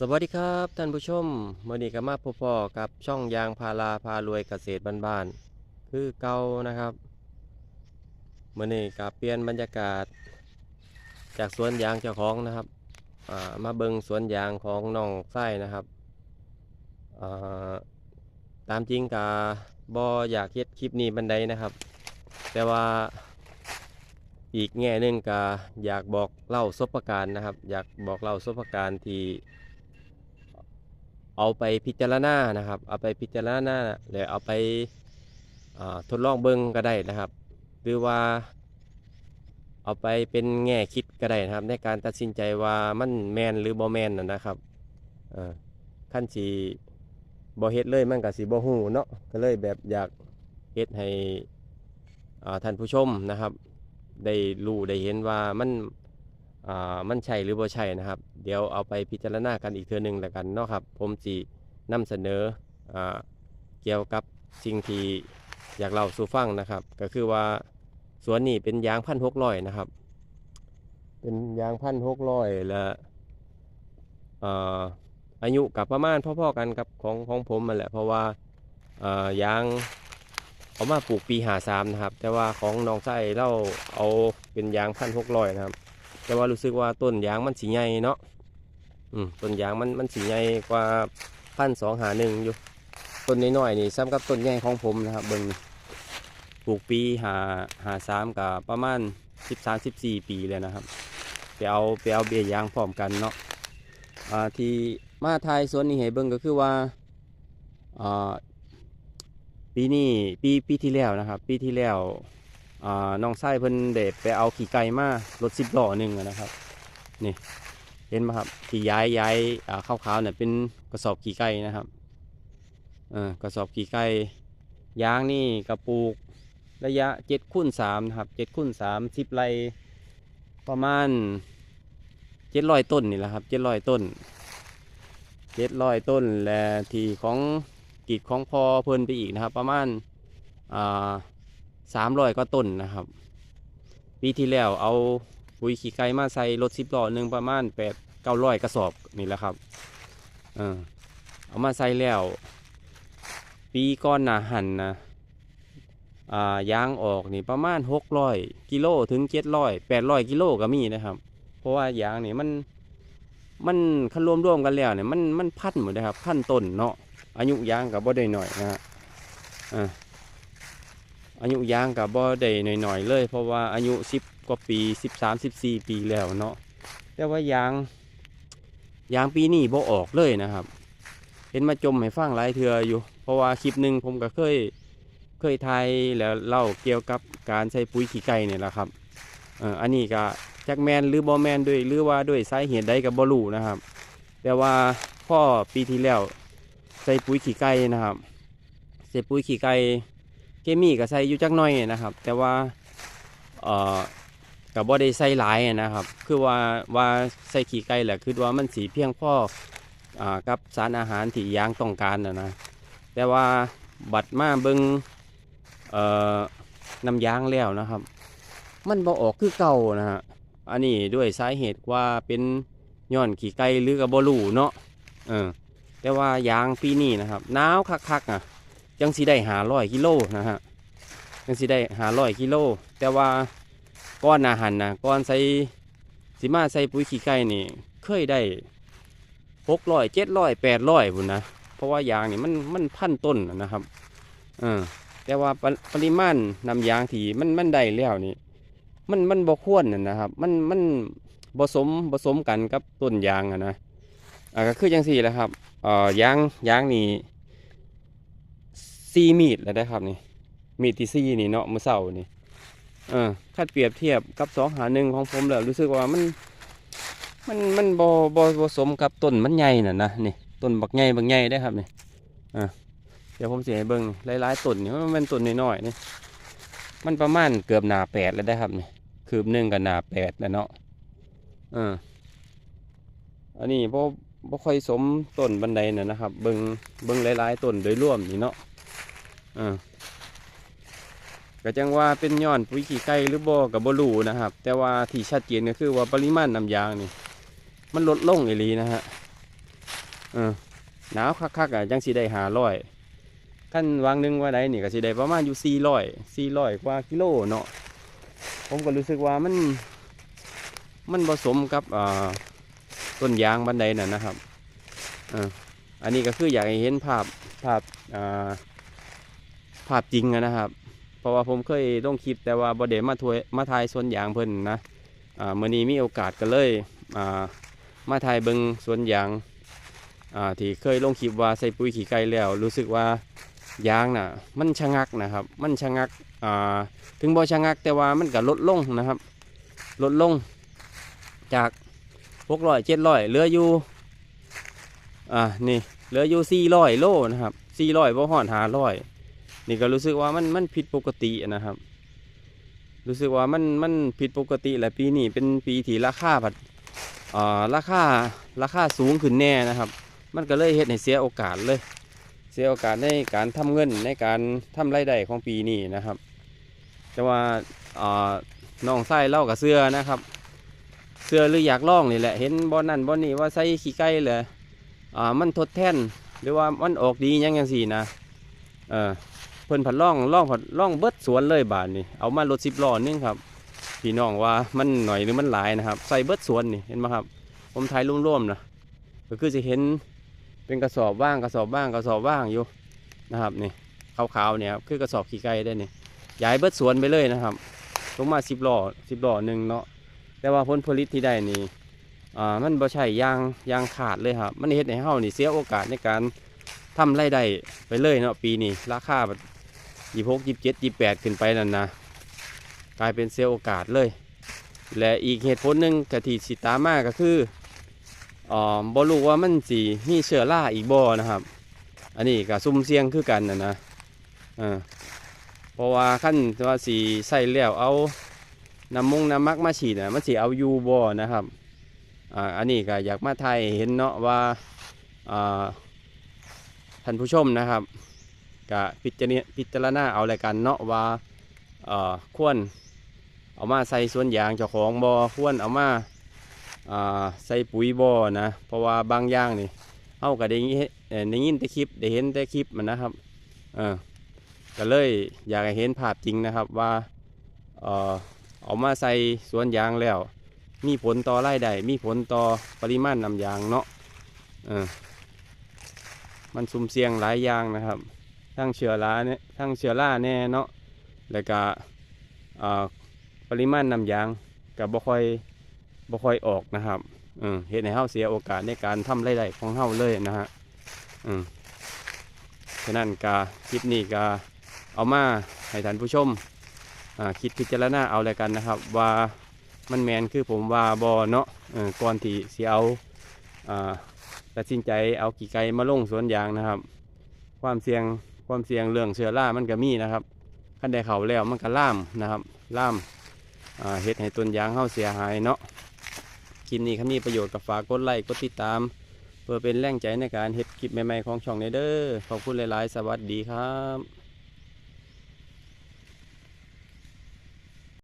สวัสดีครับท่านผู้ชมมื่อนี้ก็มาพบพ่อกับช่องยางพาราพารวยเกษตรบ้านๆคือเก่านะครับมื่อนี้ก็เปลี่ยนบรรยากาศ จากสวนยางเจ้าของนะครับามาเบิงสวนยางของน้องไส้นะครับาตามจริงกาบออยากเฮ็ดคลิปนี้บันไดนะครับ แต่ว่าอีกแง่หนึ่งก็อยากบอกเล่าสบการณ์นะครับ อยากบอกเล่าสบการณ์ที่ เอาไปพิจารณานะครับ เอาไปพิจารณาหรือเอาไปาทดลองเบิ้งก็ได้นะครับ หรือว่า เอาไปเป็นแง่คิดก็ได้นะครับ ในการตัดสินใจว่ามันแมนหรือบ่แมนนะครับขั้นสีบ่เฮ็ดเลยมันก็สิบ่ฮู้เนาะก็เลยแบบอยากเฮ็ดให้ท่านผู้ชมนะครับ ได้รู้ได้เห็นว่ามัน มันใช่หรือบ่ใช่นะครับ เดี๋ยวเอาไปพิจารณากันอีกเทื่อหนึงแล้วกันเนาะครับ ผมจีนำเสนออ่าเกี่ยวกับสิ่งที่อยากเล่าสู่ฟังนะครับ ก็คือว่าสวนนี้เป็นยางพันหกร้อยนะครับ เป็นยางพันหกร้อยและอ่าอายุกับประมาณพ่อๆกันกับของของผมมันแหละเพราะว่าอ่ายางเอามาปลูกปีหาสามนะครับ แต่ว่าของน้องไส้เราเอาเป็นยางพันหกร้อยนะครับ แต่ว่ารู้สึกว่าต้นยางมันสีใหญ่เนาะอืมต้นยางมันมันสีใหญ่กว่าพันสองหาหนึ่งอยู่ต้นน้อยๆนี่ซ้ำกับต้นใหญ่ของผมนะครับเบิ่งปลูกปีหาหาสามกับประมาณสิบสามสิบสี่ปีเลยนะครับไปเอาไปเอาเบียยางพร้อมกันเนาะอ่าที่มาทายสวนนี้ให้เบิ่งก็คือว่าอ่าปีนี้ปีปีที่แล้วนะครับ ปีที่แล้ว น้องไส้เพิ่นเด็ไปเอาขี่ไก่มารถสิบล้อหนึ่งนะครับนี่เห็นไหมครับที่ย้ายย้ายอ่าวขาวเนี่ยเป็นกระสอบขี่ไก่นะครับกระสอบขี่ไก่ยางนี่กระปุกระยะเจ็ดคูณสามนะครับเจ็ดคูณสามสิบไรประมาณเจ็ดร้อยต้นนี่แหละครับเจ็ดร้อยต้นเจ็ดร้อยต้นและที่ของกีดของพอเพิ่นไปอีกนะครับ ประมาณอ่า สามร้อยก็ต้นนะครับปีที่แล้วเอาปุ๋ยขี้ไก่มาใส่รถสิบล้อหนึ่งประมาณแปดเก้าร้อยกระสอบนี่แหละครับเออเอามาใส่แล้ว ปีก้อนหนาหันนะอ่ายางออกนี่ประมาณหกร้อยกิโลถึงเจ็ดร้อยแปดร้อยกิโลก็มีนะครับ เพราะว่ายางนี่มันมันคันรวมร่วมกันแล้วเนี่ยมันมันพันหมดเลยครับพันต้นเนาะอายุยางกับบ่ได้หน่อยนะฮะอ่า อายุยางกับบ่ได้หน่อยๆเลย เพราะว่าอายุสิบกว่าปีสิบสามสิบสี่ปีแล้วเนาะแต่ว่ายางยางปีนี้บ่ออกเลยนะครับ เห็นมาจมให้ฟังหลายเทืออยู่ เพราะว่าคลิปหนึ่งผมก็เคยเคยทายแล้วเล่าเกี่ยวกับการใช้ปุ๋ยขี้ไก่เนี่ยแหละครับอันนี้ก็จักแมนหรือบ่แมนด้วยหรือว่าด้วยสาเหตุใดกับบ่รู้นะครับ แต่ว่าพ่อปีที่แล้วใส่ปุ๋ยขี้ไก่นะครับ ใส่ปุ๋ยขี้ไก่ เคมีก็ใส่อยู่จักหน่อยนะครับ แต่ว่าเอ่อกับบ่ได้ใส่หลายนะครับ คือว่าว่าใส่ขี้ไก่แหละคือว่ามันสีเพียงพออ่ากับสารอาหารที่ยางต้องการนะนะแต่ว่าบัดมาเบิงเอ่อน้ำยางแล้วนะครับ มันบ่ออกคือเก่านะฮะอันนี้ด้วยสาเหตุว่าเป็นย้อนขี้ไก่หรือกับบ่รู้เนาะเออแต่ว่ายางปีนี้นะครับหนาวคักๆอะ จังสิได้หาร้อยกิโลนะฮะจังสิได้หาร้อยกิโล แต่ว่าก้อนอาหารนะก้อนใส่สิมาใส่ปุ๋ยขี้ไก่นี่เคยได้หกร้อยเจ็ดร้อยแปดร้อยบุญนะเพราะว่ายางนี่มันมันพันต้นนะครับเออแต่ว่าปริปริมาณนำยางที่มันมันได้แล้วนี่มันมันบ่ควรนะนะครับ มันมันผสมผสมกันกับต้นยางอะนะอ่าก็คือจังสี่แหละครับเอ่อยางยางนี่ ซีมีดแล้วได้ครับนี่มีดที่ซีนี่เนาะมือเสานี่เออถ้าเปรียบเทียบกับสองหาหนึ่งของผมแล้วรู้สึกว่ามัน มันมันบอบอบสมกับต้นมันใหญ่น่ะนะนี่ต้นบักใหญ่บักใหญ่ได้ครับนี่อ่าเดี๋ยวผมเสียให้เบิ้งหลายๆต้นนี่มันเป็นต้นน้อยๆนี่มันประมาณเกือบหนาแปดแล้วได้ครับนี่คืบหนึ่งกับหนาแปดแล้วเนาะเอออันนี้บ่บ่ค่อยสมต้นบันไดน่ะนะครับ เบิ้งเบิ้งหลายๆต้นโดยรวมนี่เนาะ อ่าก็จังว่าเป็นย้อนปุ๋ยขี้ไก่หรือบ่กับบรูนะครับ แต่ว่าที่ชัดเจนก็คือว่าปริมาณน้ำยางนี่ มันลดลงอีหลีนะฮะเออหนาวคักๆอะจังสิได้หาร้อยขั้นวางนึงว่าใดนี่ก็สิได้ประมาณอยู่สี่ร้อยสี่ร้อยกว่ากิโลเนาะผมก็รู้สึกว่ามัน มันผสมกับอ่าต้นยางบันไดน่ะนะครับอออันนี้ก็คืออยากให้เห็นภาพภาพอ่า ภาพจริงนะครับ เพราะว่าผมเคยลงคลิปแต่ว่าบ่ได้มาถวยมาถ่ายสวนยางเพิ่นนะอ่ามื้อนี้มีโอกาสก็เลยอ่ามาถ่ายเบิงสวนยางอ่าที่เคยลงคลิปว่าใส่ปุ๋ยขี้ไก่แล้ว รู้สึกว่ายางน่ะ มันชะงักนะครับ มันชะงักอ่าถึงบ่ชะงักแต่ว่ามันก็ลดลงนะครับ ลดลงจากหกร้อยเจ็ดร้อยเหลืออยู่อ่านี่เหลืออยู่สี่ร้อยโลนะครับสี่ร้อยบ่ห่อนหาร้อย นี่ก็รู้สึกว่ามันมันผิดปกตินะครับ รู้สึกว่ามันมันผิดปกติแหละปีนี้เป็นปีที่ราคาผัดอ่าราคาราคาสูงขึ้นแน่นะครับ มันก็เลยเฮ็ดให้เสียโอกาสเลย เสียโอกาสในการทำเงินในการทำรายได้ของปีนี้นะครับ แต่ว่าอ่าน้องไส้เล่ากับเสื้อนะครับ เสื้อหรืออยากลองนี่แหละเห็นบอนนั่นบอนนี่ว่าใส่ขี้ไก่เลยอ่ามันทดแทนหรือว่ามันออกดียังยังสี่นะเออ พิ่นผัดล่องล่องผัดล่องเบิดสวนเลยบาทนี่เอามารถสิบล้อนึงครับพี่น้องว่ามันหน่อยหรือมันหลายนะครับ ใส่เบิดสวนนี่เห็นไหมครับ ผมถ่ายร่วมๆนะก็คือจะเห็นเป็นกระสอบว่างกระสอบว่างกระสอบว่างอยู่นะครับนี่ขาวๆเนี่ยครับคือกระสอบขี้ไก่ได้นี่ย้ายเบิดสวนไปเลยนะครับลงมาสิบล้อสิบล้อหนึ่งเนาะแต่ว่าผลผลิตที่ได้นี่อ่ามันบ่ใช่ยางยางขาดเลยครับ มันเฮ็ดให้เฮานี่เสียโอกาสในการทำรายได้ไปเลยเนาะปีนี้ราคา ยี่หกยี่เจ็ดยี่แปดขึ้นไปนั่นนะกลายเป็นเสียโอกาสเลย และอีกเหตุผลหนึ่งกะที่สิตามาก็คืออ่าบ่รู้ว่ามันสิมีเชื้อราอีกบ่นะครับ อันนี้ก็ซุ่มเสี่ยงคือกันนะนะอ่าเพราะว่าขั้นว่าสีใส่แล้วเอาน้ำมงน้ำมักมาฉีดนะมันสิเอายูบ่นะครับอ่าอันนี้ก็อยากมาไทยเห็นเนาะว่าอ่าท่านผู้ชมนะครับ ก็พิจารณาพิจารณาเอาอะไรกันเนาะว่าเอ่อควรเอามาใส่สวนยางเจ้าของบ่ควรเอามาอ่าใส่ปุ๋ยบ่อนะเพราะว่าบางอย่างนี่เฮาก็ได้ยินเอ่อได้ยินแต่คลิปได้เห็นแต่คลิปมันนะครับเออก็เลยอยากให้เห็นภาพจริงนะครับว่าเออเอามาใส่สวนยางแล้ว มีผลต่อไรายได้มีผลต่อปริมาณน้ำยางเนาะเออมันสุ่มเสี่ยงหลายอย่างนะครับ ทั้งเชื้อราเนี่ยทั้งเชื้อราแน่เนาะแล้วก็ปริมาณน้ำยางกับบ่ค่อยบ่ค่อยออกนะครับเห็นให้เฮาเสียโอกาสในการทำรายได้ของเฮาเลยนะฮะฉะนั้นกาคลิปนี้ก็เอามาให้ท่านผู้ชมคิดพิจารณาเอาแล้วกันนะครับ ว่ามันแมนคือผมว่าบอเนาะก่อนที่เสิเอาอ่าตัดสินใจเอากี่ไก่มาลงสวนยางนะครับ ความเสี่ยง ความเสี่ยงเรื่องเชื้อรามันก็มีนะครับขั้นใดเขาแล้วมันก็ล่ามนะครับล่ามเฮ็ดให้ต้นยางเข้าเสียหายเนาะคลิปนี้ครับมีประโยชน์กับฝากกดไลค์กดติดตาม เพื่อเป็นแรงใจในการเฮ็ดคลิปใหม่ๆของช่องในเด้อขอบคุณหลายๆ สวัสดีครับ